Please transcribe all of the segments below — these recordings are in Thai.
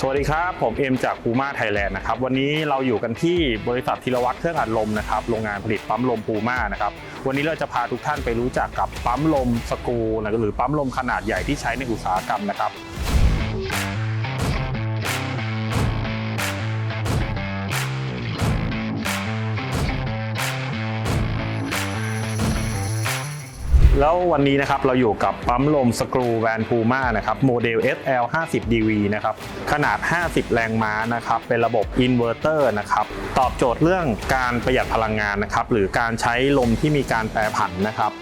สวัสดีครับ ผมเอ็มจากภูมาไทยแลนด์นะครับวันนี้เราอยู่กันที่บริษัทธีรวัตรเครื่องอัดลมนะครับโรงงานผลิตปั๊มลมภูมานะครับวันนี้เราจะพาทุกท่านไปรู้จักกับปั๊มลมสกูหรือปั๊มลมขนาดใหญ่ที่ใช้ในอุตสาหกรรมนะครับ แล้ววันนี้นะครับเราอยู่กับปั๊มลมสกรูแวนพูม่านะครับโมเดล SL 50 DV นะครับขนาด 50 แรงม้านะครับเป็นระบบอินเวอร์เตอร์นะครับตอบโจทย์เรื่องการประหยัดพลังงานนะครับหรือการใช้ลมที่มีการแปรผันนะครับ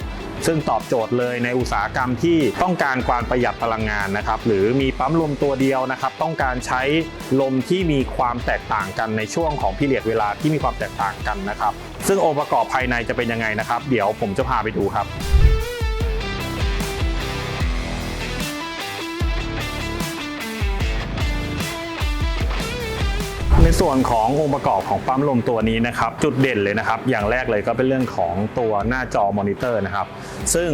ซึ่งตอบโจทย์เลยในอุตสาหกรรมที่ต้องการการประหยัดพลังงานนะครับ หรือมีปั๊มลมตัวเดียวนะครับ ต้องการใช้ลมที่มีความแตกต่างกันในช่วงของพิเรียดเวลาที่มีความแตกต่างกันนะครับ ซึ่งองค์ประกอบภายในจะเป็นยังไงนะครับ เดี๋ยวผมจะพาไปดูครับ ในส่วนขององค์ประกอบของปั๊มลมตัวนี้นะครับ จุดเด่นเลยนะครับ อย่างแรกเลยก็เป็นเรื่องของตัวหน้าจอมอนิเตอร์นะครับ ซึ่ง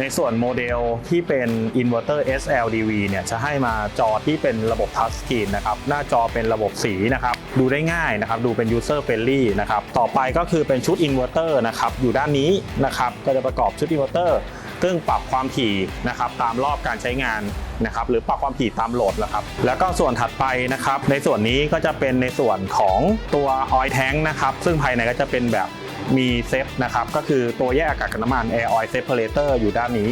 ในส่วนโมเดลที่เป็นอินเวอร์เตอร์ SLDV เนี่ยจะให้มาจอที่เป็นระบบทัชสกรีนนะครับ หน้าจอเป็นระบบสีนะครับ ดูได้ง่ายนะครับ ดูเป็น user friendly นะครับ ต่อไปก็คือเป็นชุดอินเวอร์เตอร์นะครับ อยู่ด้านนี้นะครับ ก็จะประกอบชุดอิน เวอร์เตอร์ซึ่งปรับความถี่นะครับตามรอบการใช้งานนะครับหรือปรับความถี่ตามโหลดนะครับ แล้วก็ส่วนถัดไปนะครับ ในส่วนนี้ก็จะเป็นในส่วนของตัวออยแทงนะครับ ซึ่งภายในก็จะเป็นแบบ มีเซฟนะครับก็คือตัวแยกอากาศกับน้ำมัน Air Oil Separator อยู่ด้านนี้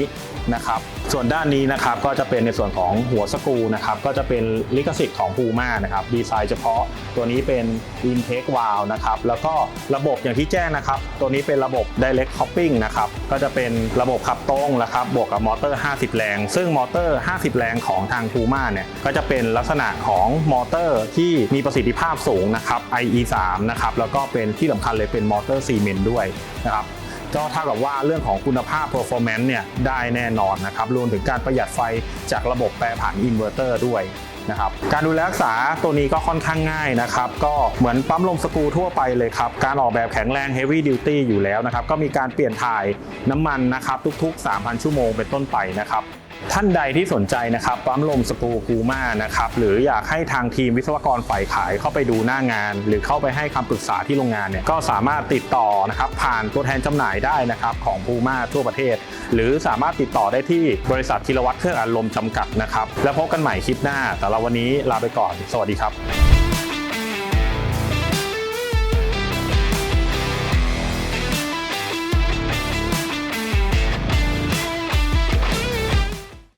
นะครับส่วนด้านนี้นะครับก็จะเป็นในส่วนของหัวสกรูนะครับก็จะเป็นลิขสิทธิ์ของพูม่านะครับดีไซน์เฉพาะตัวนี้เป็น intake valve นะครับแล้วก็ระบบอย่างที่แจ้งนะครับ ตัวนี้เป็นระบบ direct hopping นะครับก็จะเป็นระบบขับตรงนะครับบวกกับมอเตอร์ 50 แรง ซึ่งมอเตอร์ 50 แรงของทางพูม่าเนี่ยก็จะเป็นลักษณะของมอเตอร์ที่มีประสิทธิภาพสูงนะครับ IE3 นะครับแล้วก็เป็นที่สำคัญเลยเป็นมอเตอร์ซีเมนต์ด้วยนะครับก็เท่ากับว่าเรื่องของคุณภาพ performance เนี่ยได้แน่นอนนะครับรวมถึงการประหยัดไฟจากระบบแปรผันอินเวอร์เตอร์ด้วยนะครับการดูแลรักษาตัวนี้ก็ค่อนข้างง่ายนะครับ ก็เหมือนปั๊มลมสกูทั่วไปเลยครับ การออกแบบแข็งแรง heavy duty อยู่แล้วนะครับ ก็มีการเปลี่ยนถ่ายน้ำมันนะครับ ทุกๆ 3,000 ชั่วโมงเป็นต้นไปนะครับ ท่านใดที่สนใจนะครับปั๊มลมสกรูคูมานะครับหรืออยากให้ทางทีมวิศวกรฝ่ายขายเข้าไปดูหน้างาน หรือเข้าไปให้คำปรึกษาที่โรงงานเนี่ยก็สามารถติดต่อนะครับผ่านตัวแทนจำหน่ายได้นะครับของพูมาทั่วประเทศ หรือสามารถติดต่อได้ที่บริษัทธีรวัตรเครื่องอัดลมจำกัดนะครับแล้วพบกันใหม่คลิปหน้า แต่เราวันนี้ลาไปก่อน สวัสดีครับ